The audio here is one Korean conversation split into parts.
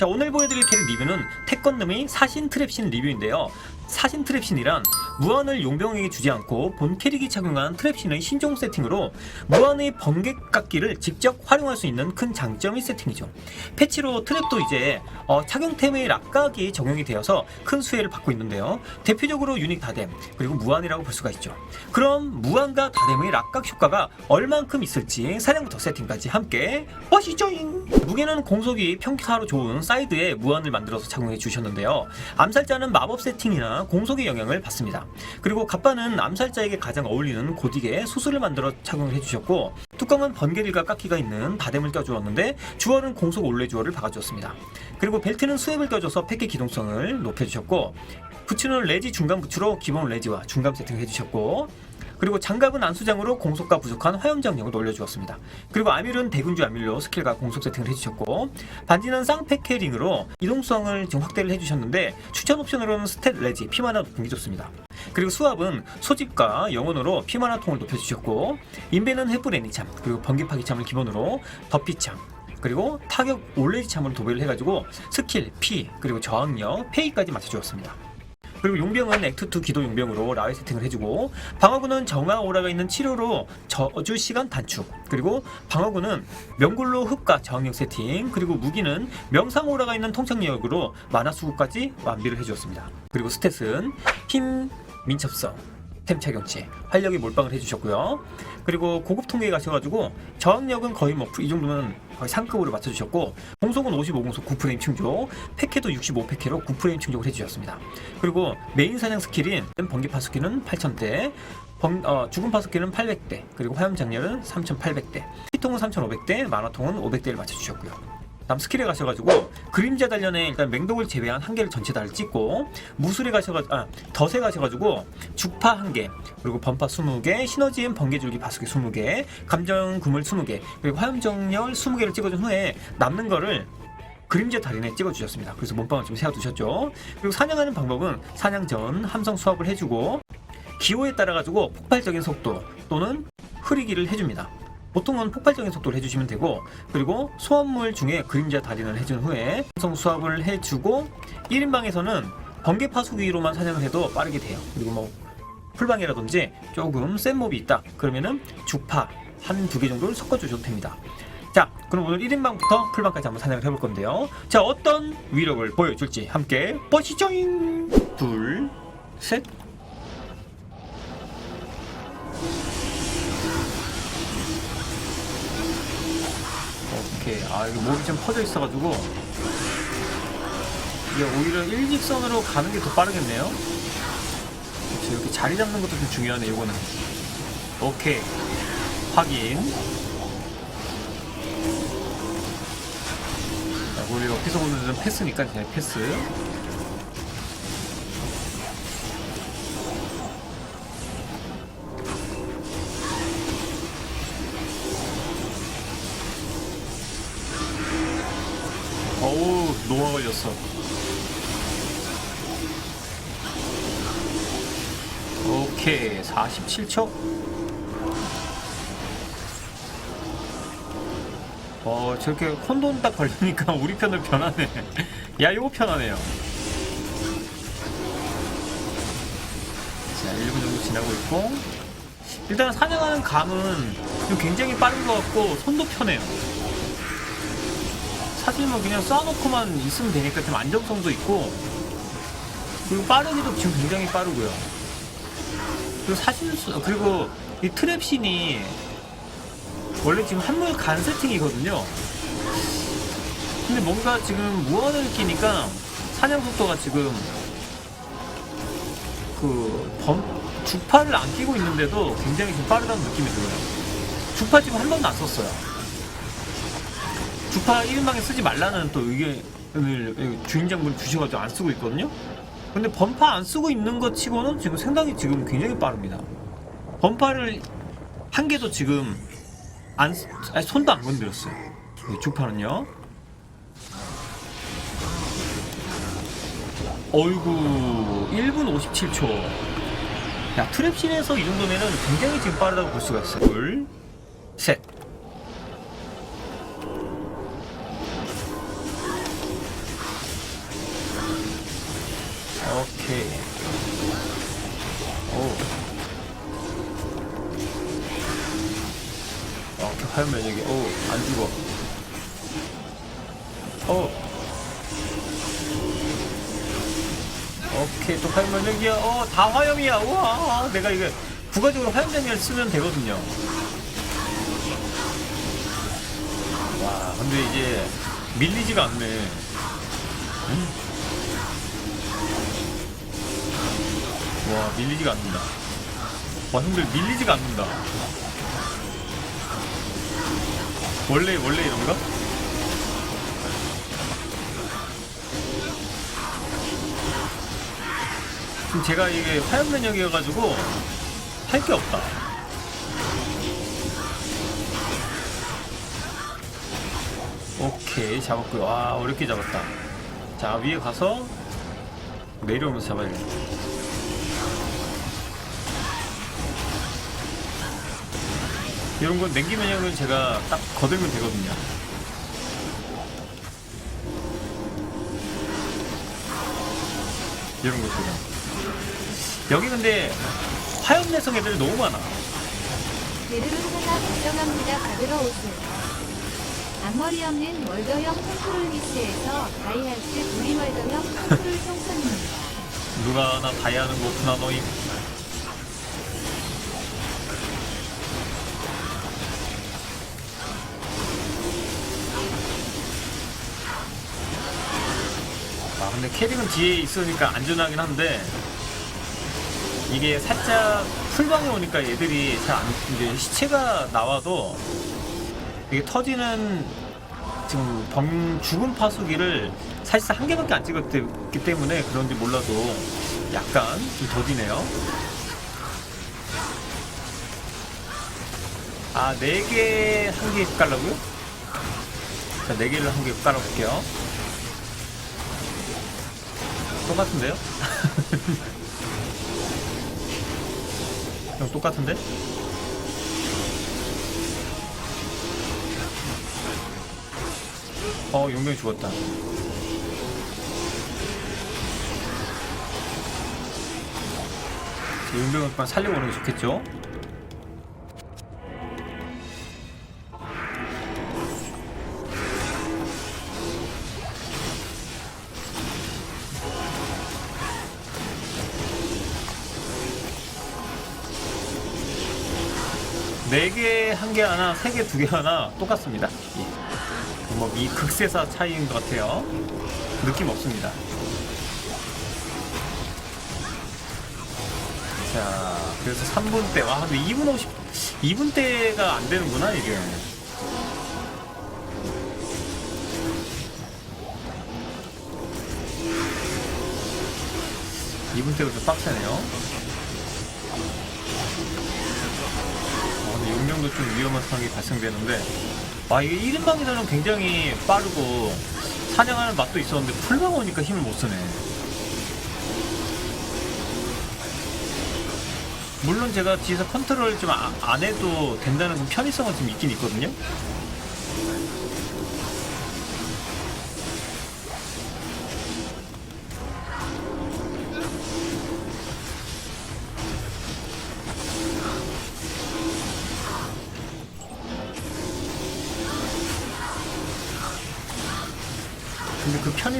자 오늘 보여드릴 캐릭 리뷰는 태권놈의 사신 트랩신 리뷰인데요 사신 트랩신이란 무한을 용병에게 주지 않고 본 캐릭이 착용한 트랩신의 신종 세팅으로 무한의 번개깎기를 직접 활용할 수 있는 큰 장점의 세팅이죠. 패치로 트랩도 이제 어, 착용템의 락각이 적용이 되어서 큰 수혜를 받고 있는데요. 대표적으로 유닉 다뎀 그리고 무한이라고 볼 수가 있죠. 그럼 무한과 다뎀의 락각 효과가 얼만큼 있을지 사냥부터 세팅까지 함께 보시죠잉 무게는 공속이 평타로 좋은 사이드에 무한을 만들어서 착용해 주셨는데요. 암살자는 마법 세팅이나 공속의 영향을 받습니다. 그리고 갑바는 암살자에게 가장 어울리는 고딕에 수술을 만들어 착용을 해주셨고 뚜껑은 번개릴과 깎기가 있는 다뎀을 껴주었는데 주얼은 공속 올레 주얼을 박아주었습니다. 그리고 벨트는 수압을 껴줘서 패킷 기동성을 높여주셨고 부츠는 레지 중간 부츠로 기본 레지와 중간 세팅을 해주셨고 그리고 장갑은 안수장으로 공속과 부족한 화염장력을 올려주었습니다. 그리고 아밀은 대군주 아밀로 스킬과 공속 세팅을 해주셨고 반지는 쌍패캐링으로 이동성을 지금 확대를 해주셨는데 추천 옵션으로는 스탯 레지 피마나 높은 좋습니다. 그리고 수압은 소집과 영혼으로 피마나 통을 높여주셨고 인베는 횃불 애니참 그리고 번개파기참을 기본으로 덮피참 그리고 타격 올레지 참으로 도배를 해가지고 스킬, 피, 그리고 저항력, 페이까지 맞춰주었습니다. 그리고 용병은 액트2 기도 용병으로 라웨 세팅을 해주고 방어구는 정화 오라가 있는 치료로 저주 시간 단축. 그리고 방어구는 명굴로 흡과 저항력 세팅. 그리고 무기는 명상 오라가 있는 통창력으로 만화 수급까지 완비를 해주었습니다. 그리고 스탯은 힘 민첩성 템 착용치 활력이 몰빵을 해주셨고요. 그리고 고급 통계에 가셔가지고 저항력은 거의 뭐 이 정도면 거의 상급으로 맞춰주셨고 공속은 55공속 9프레임 충족 패캐도 65패캐로 9프레임 충족을 해주셨습니다. 그리고 메인 사냥 스킬인 번개파 스킬은 8000대 번, 어, 죽은 파스킬은 800대 그리고 화염 장렬은 3800대 피통은 3500대 만화통은 500대를 맞춰주셨고요 다음 스킬에 가셔가지고 그림자 단련에 일단 맹독을 제외한 한 개를 전체 다를 찍고 무술에 가셔가지고 아 덫에 가셔가지고 죽파 한 개 그리고 번파 20개 시너지엔 번개줄기 바수기 20개 감정 그물 20개 그리고 화염정렬 20개를 찍어준 후에 남는 거를 그림자 달인에 찍어주셨습니다. 그래서 몸빵을 좀 세워두셨죠. 그리고 사냥하는 방법은 사냥 전 함성 수합을 해주고 기호에 따라 가지고 폭발적인 속도 또는 흐리기를 해줍니다. 보통은 폭발적인 속도를 해주시면 되고 그리고 소환물 중에 그림자 달인을 해준 후에 함성 수합을 해주고 1인방에서는 번개 파수기로만 사냥을 해도 빠르게 돼요. 그리고 뭐 풀방이라든지 조금 센 몹이 있다. 그러면은 죽파 한 두 개 정도를 섞어주셔도 됩니다. 자, 그럼 오늘 1인방부터 풀방까지 한번 사냥을 해볼 건데요. 자, 어떤 위력을 보여줄지 함께 보시죠잉! 둘, 셋. 오케이. 아, 이거 목이 좀 퍼져 있어가지고. 이게 오히려 일직선으로 가는 게 더 빠르겠네요. 그렇지, 이렇게 자리 잡는 것도 좀 중요하네, 이거는. 오케이. 확인. 자, 우리 여기서 보는 좀 패스니까 그냥 패스. 걸렸어. 오케이, 47초. 어, 저렇게 혼돈 딱 걸리니까 우리 편을 편하네. 야, 요거 편하네요. 자, 1분 정도 지나고 있고. 일단 사냥하는 감은 좀 굉장히 빠른 것 같고, 손도 편해요. 뭐 그냥 쏴놓고만 있으면 되니까 좀 안정성도 있고, 그리고 빠르기도 지금 굉장히 빠르고요. 그리고 사실, 수- 그리고 이 트랩신이 원래 지금 한물 간 세팅이거든요. 근데 뭔가 지금 무한을 끼니까 사냥 속도가 지금 그 범, 주파를 안 끼고 있는데도 굉장히 좀 빠르다는 느낌이 들어요. 주파 지금 한 번도 안 썼어요. 주파 1인방에 쓰지 말라는 또 의견을 주인장분이 주셔가지고 안 쓰고 있거든요. 근데 범파 안 쓰고 있는 것 치고는 지금 상당히 지금 굉장히 빠릅니다. 범파를 한 개도 지금 안, 쓰- 아니, 손도 안 건드렸어요. 이 주파는요. 어이구, 1분 57초. 야, 트랩신에서 이 정도면은 굉장히 지금 빠르다고 볼 수가 있어요. 둘, 셋. 오케이. 오. 오케이, 화염 면역이. 오, 안 죽어. 오. 오케이, 또 화염 면역이야. 어, 다 화염이야. 우와, 내가 이거 부가적으로 화염 면역을 쓰면 되거든요. 와, 근데 이제 밀리지가 않네. 음. 와, 밀리지가 않는다. 와, 형들 밀리지가 않는다. 원래, 원래 이런가? 지금 제가 이게 화염 면역이어가지고 할 게 없다. 오케이 잡았고요. 와 어렵게 잡았다. 자 위에 가서 내려오면서 잡아야겠다. 이런 건 냉기 면역은 제가 딱 거들면 되거든요. 이런 것들은. 여기 근데 화염 내성 애들이 너무 많아. 하나 걱정합니다. 받으러 오세요. 앞머리 없는 월더형 컨트롤 미스에서 다이할트 우리 월더형 컨트롤 총선입니다. 누가 나 다이아는 거구나 너희. 근데 캐릭은 뒤에 있으니까 안전하긴 한데 이게 살짝 풀방에 오니까 얘들이 잘 안 이제 시체가 나와도 이게 터지는 지금 병 죽은 파수기를 사실상 한 개밖에 안 찍었기 때문에 그런지 몰라도 약간 좀 더디네요. 아, 네 개, 한 개 깔라고요? 자, 네 개를 한 개 깔아볼게요. 똑같은데요? 형 똑같은데? 어, 용병이 죽었다. 자, 용병을 살리고 오는 게 좋겠죠? 네 개, 한 개 하나, 세 개, 두 개 하나 똑같습니다. 예. 뭐 이 극세사 차이인 것 같아요. 느낌 없습니다. 자, 그래서 3분 대. 와, 근데 2분 50, 2분 대가 안 되는구나, 이게. 이분 대가 좀 빡세네요. 용량도 좀 위험한 상황이 발생되는데, 아, 이게 1인방에서는 굉장히 빠르고, 사냥하는 맛도 있었는데, 풀방 오니까 힘을 못 쓰네. 물론 제가 뒤에서 컨트롤 좀 안 해도 된다는 그 편의성은 좀 있긴 있거든요.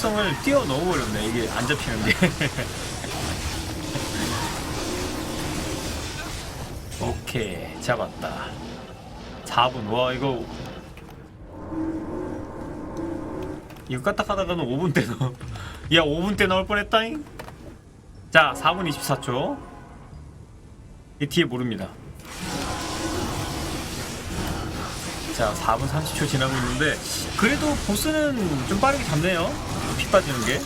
편의성을 뛰어 넣어버렸네. 이게 안 잡히는 게. 오케이 잡았다. 4분 와 이거. 이거 까딱하다가는 5분 때 넣어. 야 5분 때 나올 뻔했다잉. 자 4분 24초. 이 뒤에 모릅니다. 자 4분 30초 지나고 있는데 그래도 보스는 좀 빠르게 잡네요 피 빠지는 게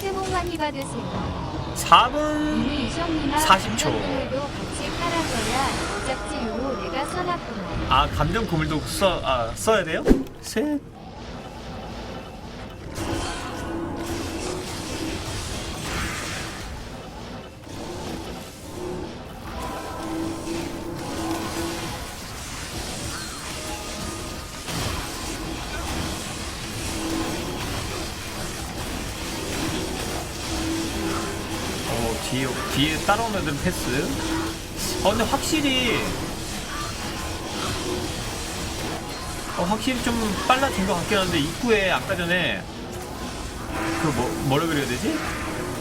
새해 복 많이 받으세요. 4분 오늘 이성이나 40초. 감정들도 같이 깔아줘야 제작지로 내가 써놨구나. 아 감정 고물도 써, 아, 써야 돼요? 셋 따라오는 애들은 패스. 어 근데 확실히 어, 확실히 좀 빨라진 것 같긴 한데 입구에 아까 전에 그 뭐, 뭐라 그래야 되지?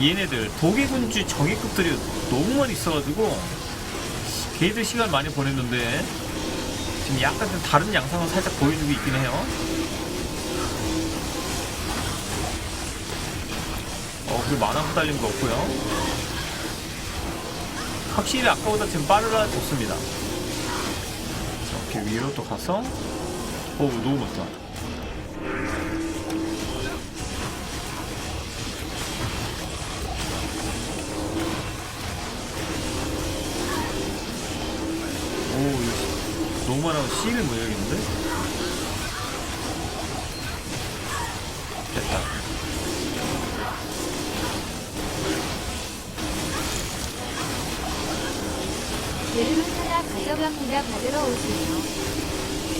얘네들 도개군주 정예급들이 너무 많이 있어가지고 걔들 시간 많이 보냈는데 지금 약간 좀 다른 양상을 살짝 보여주고 있긴 해요. 어, 그리고 만화 후달린 거 없고요. 확실히 아까보다 지금 빨라졌습니다. 이렇게 위로 또 가서 오 너무 멋져. 오 너무 많아서 C를 못 해야겠는데? 됐다. 예를 하나 가져갑니다. 받으러 오세요.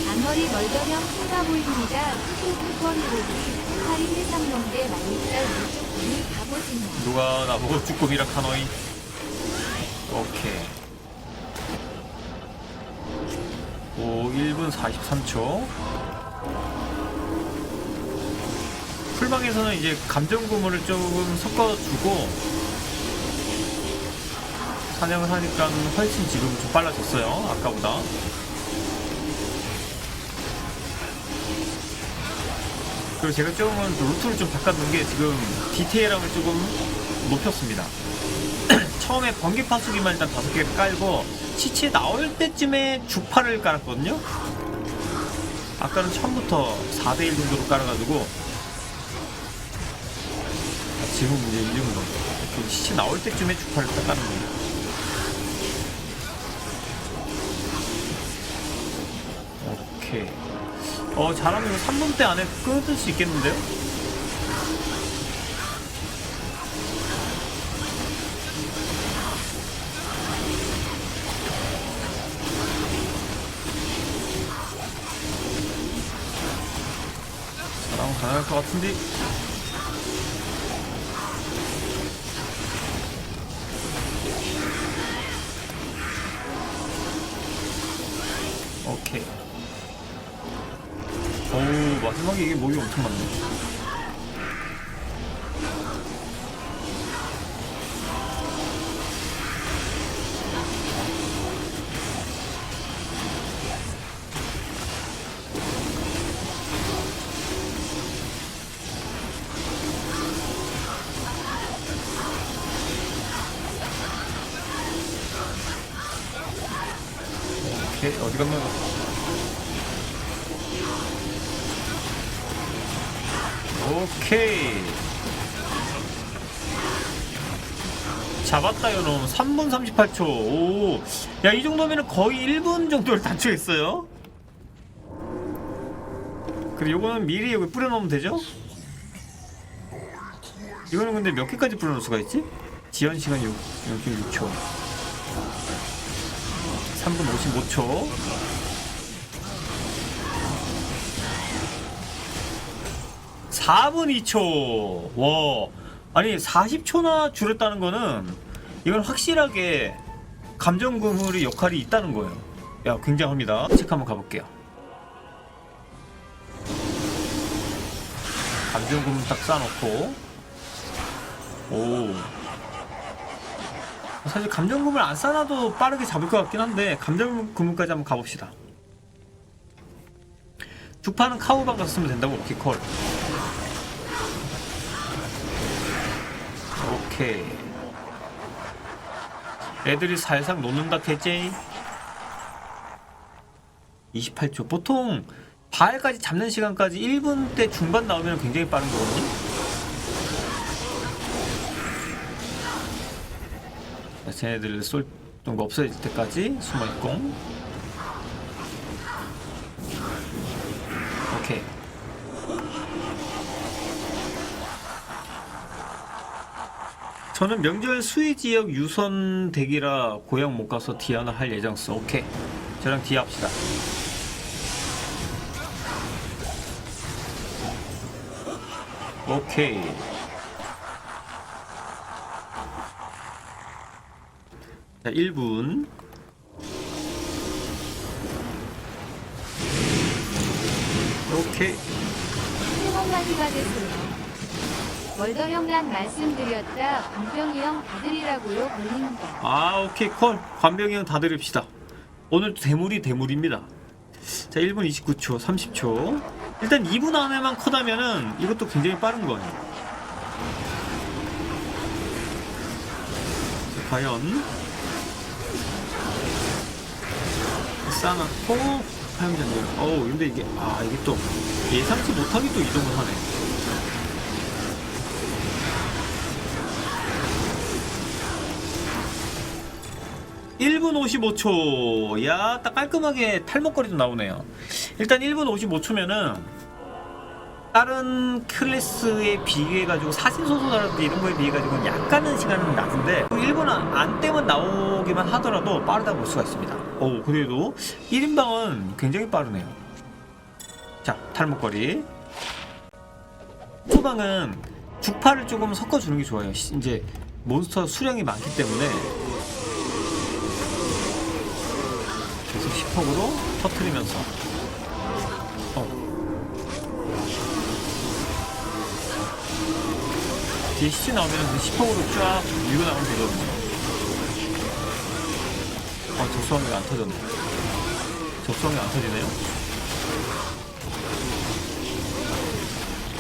앞머리 멀더형 큰 보입니다. 후쿠쿠권으로기 파리 말리살 이쪽 분이 가보시면 누가 나보고 쭈꾸미라 카노이? 오케이. 오, 1분 43초. 풀방에서는 이제 감정 구물을 조금 섞어주고 사냥을 하니까 훨씬 지금 좀 빨라졌어요. 아까보다. 그리고 제가 조금은 루트를 좀 바꿨는 게 지금 디테일함을 조금 높였습니다. 처음에 번개 파수기만 일단 다섯 개 깔고 시체 나올 때쯤에 주파를 깔았거든요. 아까는 처음부터 4대1 정도로 깔아가지고 아, 지금 이제 이 정도 이렇게 시체 나올 때쯤에 주파를 딱 까는 거예요. 오케이. 어 잘하면 이거 3분 대 안에 끊을 수 있겠는데요? 잘하면 가능할 것 같은데 엄청 많네 오케이. 어디 가면 오케이. 잡았다 요놈 3분 38초. 오야 이 정도면 거의 1분 정도를 단축했어요? 그리고 요거는 미리 여기 뿌려놓으면 되죠? 이거는 근데 몇 개까지 뿌려놓을 수가 있지? 지연 시간 6, 6초. 3분 55초 4분 2초. 와. 아니 40초나 줄였다는 거는 이건 확실하게 감정 그물의 역할이 있다는 거예요. 야, 굉장합니다. 체크 한번 가볼게요. 감정 그물 딱 쌓아놓고 오. 사실 감정 그물 안 쌓아놔도 빠르게 잡을 것 같긴 한데 감정 그물까지 한번 가봅시다. 두 판은 카우방 가서 쓰면 된다고 오케이 콜. 오케이. 애들이 살살 놓는다 캐지 28초. 보통 발까지 잡는 시간까지 1분대 중반 나오면 굉장히 빠른 거거든요. 자, 쟤네들 쏠던 거 없어질 때까지 숨어 있고. 오케이. 저는 명절 수위 지역 유선 대기라 고향 못 가서 디아나 할 예정서. 오케이. 저랑 디아 합시다. 오케이. 자 1분 오케이 새콤마디가 되세요. 월더형란 말씀드렸다. 공병이 형 다들이라고요. 불린다. 아 오케이. 콜. 관병이 형 다 드립시다. 오늘 대물이 대물입니다. 자 1분 29초 30초. 일단 2분 안에만 컷하면은 이것도 굉장히 빠른 거예요? 자, 과연. 쌓아놨고 화염전들 어우 근데 이게 아 이게 또 예상치 못하게 또 이동을 하네 1분 55초. 야, 딱 깔끔하게 탈목거리도 나오네요. 일단 1분 55초면은 다른 클래스에 비교해 가지고 사진 소소라든지 이런 거에 비해 가지고 약간은 시간은 낮은데 1분 안, 안 때만 나오기만 하더라도 빠르다 볼 수가 있습니다. 오, 그래도 1인방은 굉장히 빠르네요. 자, 탈목거리. 초방은 죽파를 조금 섞어주는 게 좋아요. 시- 이제 몬스터 수량이 많기 때문에 계속 10폭으로 터트리면서. 어. 뒤에 시체 나오면 그 10폭으로 쫙 밀고 나가면 되거든요. 어 적수함이 안 터졌네. 적수함이 안 터지네요.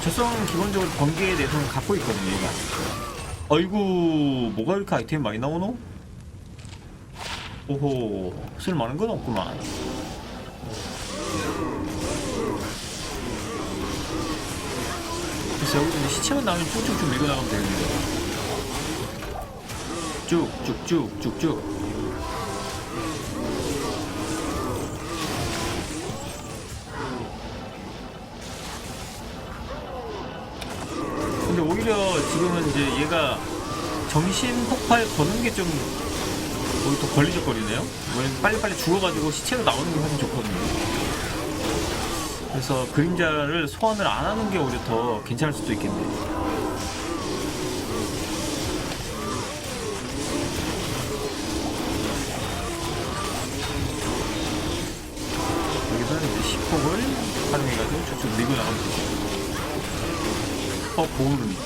적수함은 기본적으로 번개에 대해서는 갖고 있거든요 얘가. 어이구 뭐가 이렇게 아이템이 많이 나오노? 오호 쓸만한 건 없구만. 그래서 여기서 시체만 나오면 쭉쭉쭉 밀고 나가면 되겠네요 쭉쭉쭉 쭉쭉. 근데 오히려 지금은 이제 얘가 정신 폭발 거는 게좀 오히려 더 걸리적거리네요. 왜냐면 빨리빨리 죽어가지고 시체로 나오는 게 훨씬 좋거든요. 그래서 그림자를 소환을 안 하는 게 오히려 더 괜찮을 수도 있겠네요. 여기서는 이제 시폭을 활용해가지고 쭉쭉 밀고 나가면 되죠. 어, 보울은.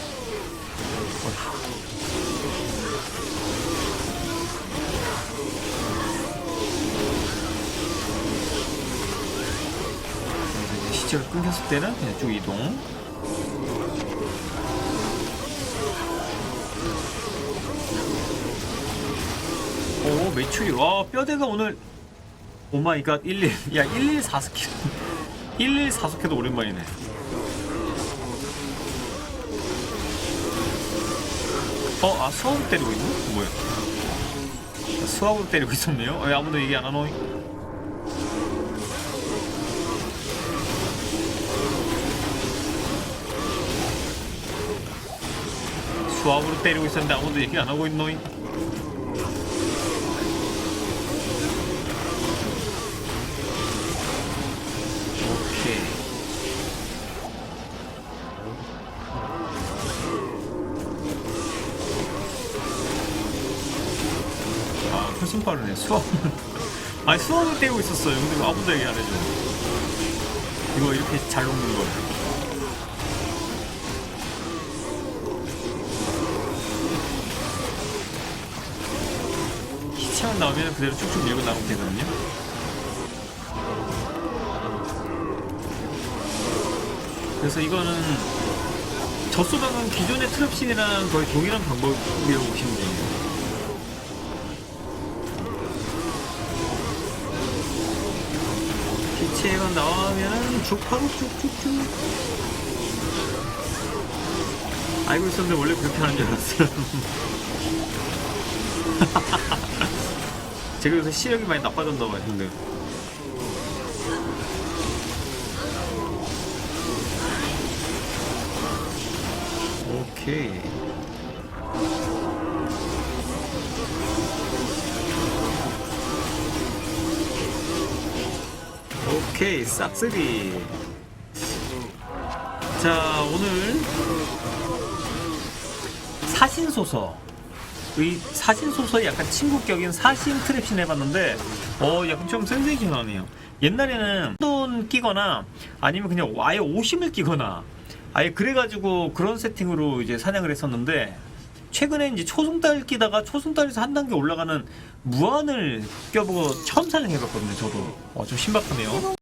때는 그냥 쭉 이동. 오, 매출이, 와, 뼈대가 오늘, 오마이갓, 11, 야, 11 4스킬. 11 4스킬도 오랜만이네. 어, 아, 수학으로 때리고 있나? 뭐야? 아, 수학으로 때리고 있었네요? 왜 아무도 얘기 안 하노? 수학으로 때리고 있었는데 아무도 얘기 안 하고 있노? 오케이. 아, 훨씬 빠르네. 수학. 아니, 수학을 떼고 있었어요. 근데 왜 아무도 얘기 안 해줘. 이거 이렇게 잘 녹는 거야. 나오면 그대로 쭉쭉 밀고 나가면 되거든요. 그래서 이거는 젖소방은 기존의 트랩신이랑 거의 동일한 방법이라고 보시면 돼요. 기체가 나오면은 죽바로 쭉쭉쭉 알고 있었는데 원래 그렇게 하는 줄 알았어요 제가 요새 시력이 많이 나빠졌나 봐요 근데. 오케이. 오케이 싹쓸이. 자 오늘 사신소서 의 사신 소서의 약간 친구격인 사신 트랩신 해봤는데 어 약간 좀 센세이션하네요. 옛날에는 돈 끼거나 아니면 그냥 아예 오심을 끼거나 아예 그래가지고 그런 세팅으로 이제 사냥을 했었는데 최근에 이제 초승달 끼다가 초승달에서 한 단계 올라가는 무한을 껴보고 처음 사냥해봤거든요. 저도 어, 좀 신박하네요.